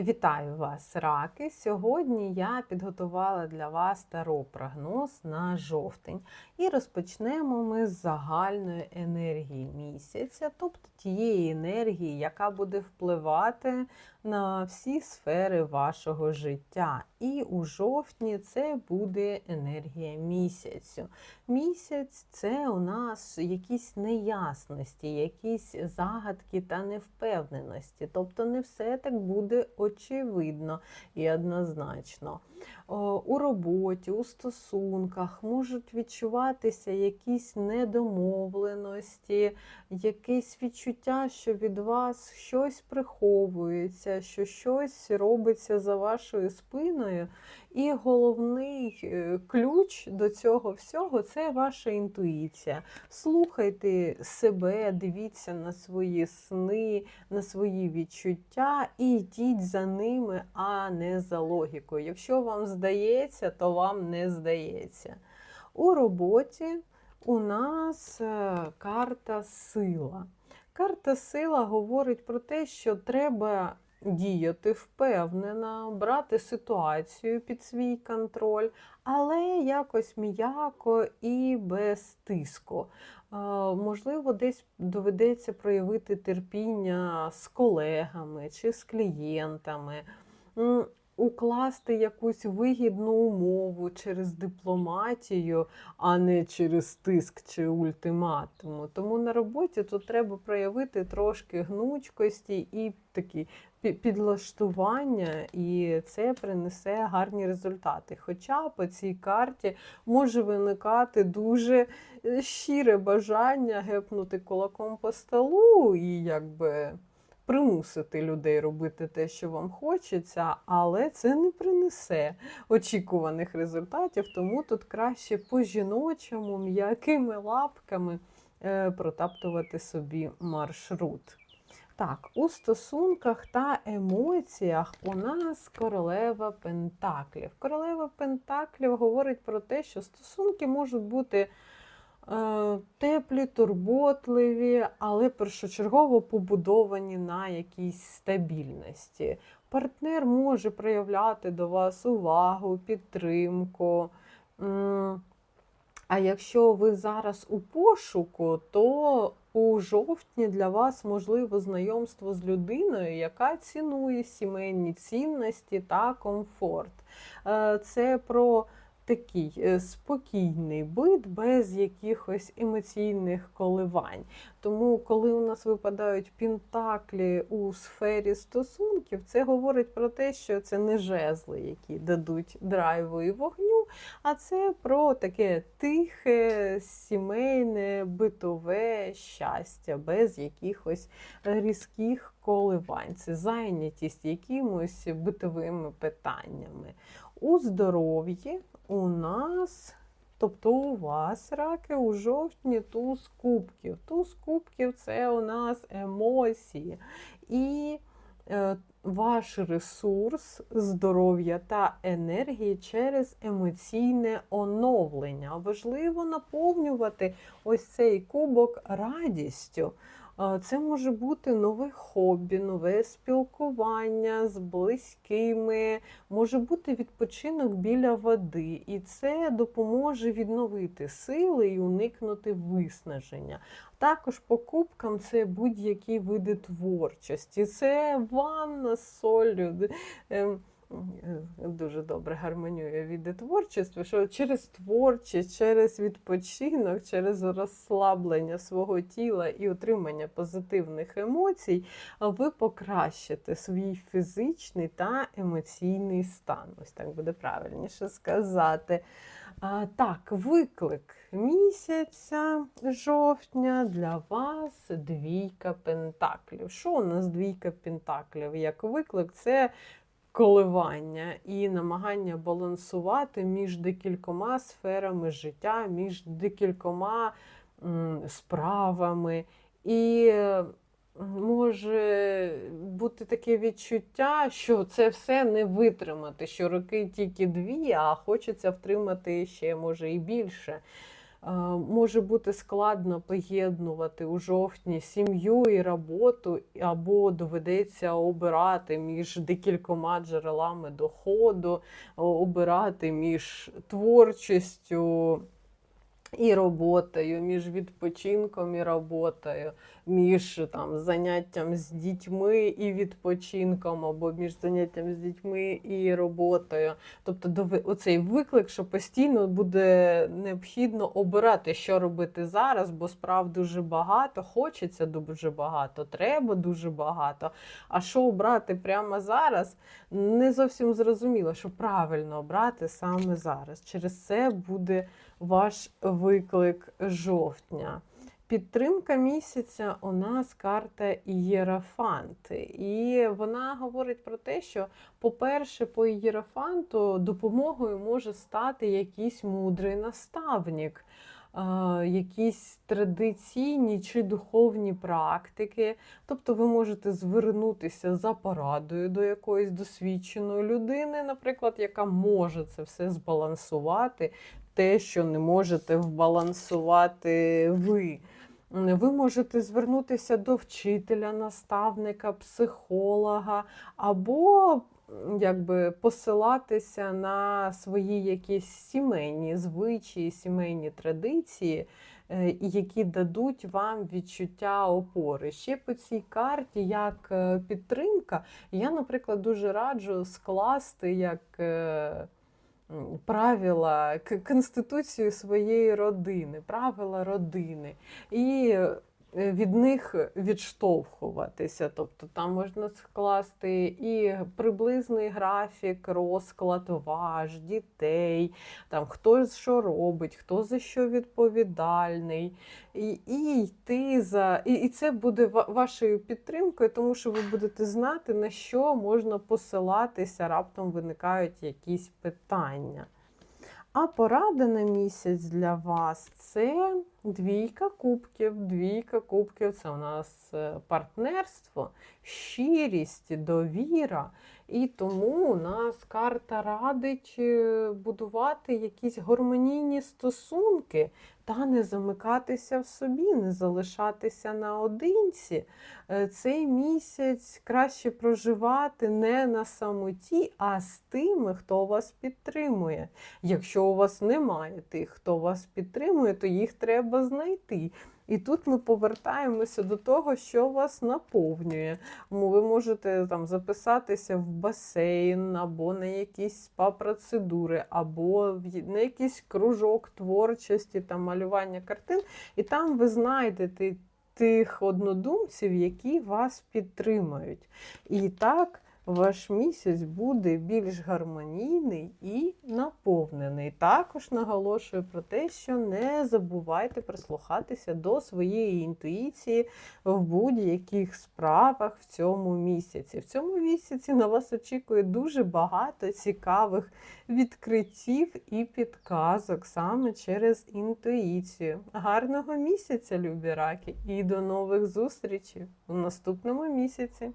Вітаю вас, раки! Сьогодні я підготувала для вас таро прогноз на жовтень. І розпочнемо ми з загальної енергії місяця, тобто тієї енергії, яка буде впливати на всі сфери вашого життя. І у жовтні це буде енергія місяцю. Місяць це у нас якісь неясності, якісь загадки та невпевненості. Тобто не все так буде очевидно і однозначно. У роботі, у стосунках можуть відчуватися якісь недомовленості, якесь відчуття, що від вас щось приховується, що щось робиться за вашою спиною. І головний е, ключ до цього всього це ваша інтуїція. Слухайте себе, дивіться на свої сни, на свої відчуття і йдіть за ними, а не за логікою. Якщо вам здається, то вам не здається. У роботі у нас е, карта сила. Карта сила говорить про те, що треба діяти впевнено, брати ситуацію під свій контроль, але якось м'яко і без тиску. Можливо, десь доведеться проявити терпіння з колегами чи з клієнтами укласти якусь вигідну умову через дипломатію, а не через тиск чи ультиматуму. Тому на роботі тут треба проявити трошки гнучкості і такі підлаштування, і це принесе гарні результати. Хоча по цій карті може виникати дуже е, щире бажання гепнути кулаком по столу і якби примусити людей робити те, що вам хочеться, але це не принесе очікуваних результатів, тому тут краще по-жіночому, м'якими лапками е, протаптувати собі маршрут. Так, у стосунках та емоціях у нас королева Пентаклів. Королева Пентаклів говорить про те, що стосунки можуть бути Е, теплі, турботливі, але першочергово побудовані на якійсь стабільності. Партнер може проявляти до вас увагу, підтримку. А якщо ви зараз у пошуку, то у жовтні для вас можливо знайомство з людиною, яка цінує сімейні цінності та комфорт. Е, це про такий е, спокійний бит без якихось емоційних коливань. Тому, коли у нас випадають пінтаклі у сфері стосунків, це говорить про те, що це не жезли, які дадуть драйву і вогню, а це про таке тихе, сімейне, битове щастя, без якихось різких коливань. Це зайнятість якимось битовими питаннями. У здоров'ї у нас, тобто у вас раки у жовтні туз кубків. Туз кубків це у нас емоції. І е, ваш ресурс здоров'я та енергії через емоційне оновлення. Важливо наповнювати ось цей кубок радістю. Це може бути нове хобі, нове спілкування з близькими, може бути відпочинок біля води, і це допоможе відновити сили і уникнути виснаження. Також покупкам це будь-які види творчості, це ванна з солью. Е, дуже добре гармонює від що через творчість, через відпочинок, через розслаблення свого тіла і отримання позитивних емоцій, ви покращите свій фізичний та емоційний стан. Ось так буде правильніше сказати. А, Так, виклик місяця жовтня для вас двійка пентаклів. Що у нас двійка пентаклів? Як виклик, це коливання і намагання балансувати між декількома сферами життя, між декількома справами. І може бути таке відчуття, що це все не витримати, що роки тільки дві, а хочеться втримати ще, може, і більше. Е, Може бути складно поєднувати у жовтні сім'ю і роботу, або доведеться обирати між декількома джерелами доходу, обирати між творчістю і роботою, між відпочинком і роботою, між там заняттям з дітьми і відпочинком, або між заняттям з дітьми і роботою. Тобто оцей виклик, що постійно буде необхідно обирати, що робити зараз, бо справ дуже багато, хочеться дуже багато, треба дуже багато. А що обрати прямо зараз, не зовсім зрозуміло, що правильно обрати саме зараз. Через це буде ваш виклик жовтня. Підтримка місяця у нас карта Ієрофант. І вона говорить про те, що, по-перше, по Ієрофанту допомогою може стати якийсь мудрий наставник, якісь традиційні чи духовні практики. Тобто ви можете звернутися за порадою до якоїсь досвідченої людини, наприклад, яка може це все збалансувати, те, що не можете вбалансувати ви. Ви можете звернутися до вчителя, наставника, психолога, або якби посилатися на свої якісь сімейні звичаї, сімейні традиції, е, які дадуть вам відчуття опори. Ще по цій карті, як е, підтримка, я, наприклад, дуже раджу скласти як. Правила конституцію своєї родини, правила родини, і від них відштовхуватися. Тобто там можна скласти і приблизний графік, розклад ваш, дітей, там хто що робить, хто за що відповідальний. І, і йти за і, і це буде вашою підтримкою, тому що ви будете знати, на що можна посилатися, раптом виникають якісь питання. А порада на місяць для вас це двійка кубків. Двійка кубків це у нас е, партнерство, щирість, довіра. І тому у нас карта радить е, будувати якісь гармонійні стосунки та не замикатися в собі, не залишатися наодинці. Е, Цей місяць краще проживати не на самоті, а з тими, хто вас підтримує. Якщо у вас немає тих, хто вас підтримує, то їх треба знайти. І тут ми повертаємося до того, що вас наповнює. Ви можете там записатися в басейн, або на якісь спа-процедури, або на якийсь кружок творчості та малювання картин, і там ви знайдете тих однодумців, які вас підтримають. І так ваш місяць буде більш гармонійний і наповнений. Також наголошую про те, що не забувайте прислухатися до своєї інтуїції в будь-яких справах в цьому місяці. В цьому місяці на вас очікує дуже багато цікавих відкриттів і підказок саме через інтуїцію. Гарного місяця, любі раки, і до нових зустрічей у наступному місяці.